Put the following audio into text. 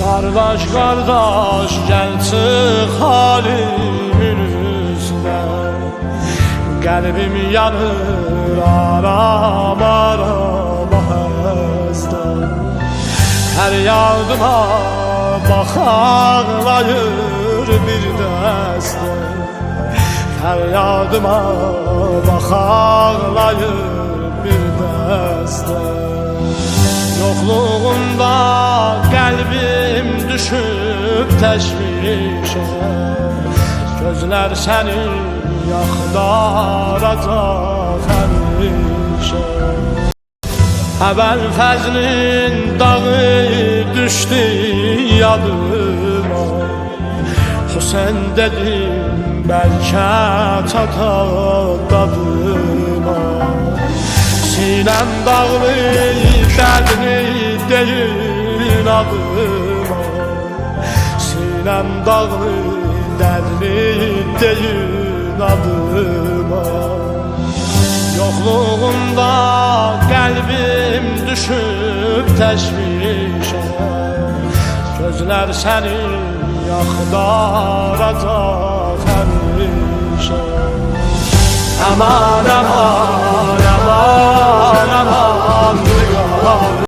Kardeş kardeş gel çık halimin üstüne. Kalbim yanır aram aram hesden Her yardıma bak ağlayır bir deste. Her yardıma bak ağlayır bir deste. Yokluğunda kalbim düşüp teşvişe Gözler seni yakdaracak hemşe Haber fəzlin dağı düştü yadıma. Hüseyin dedim belki çata dadıma. Sinem dağlı dərdini deyin adıma Sinem dağlı dərdini deyin adıma. Yokluğunda kalbim düşüp teşvişe Gözler seni yakdaracak hemşe Aman aman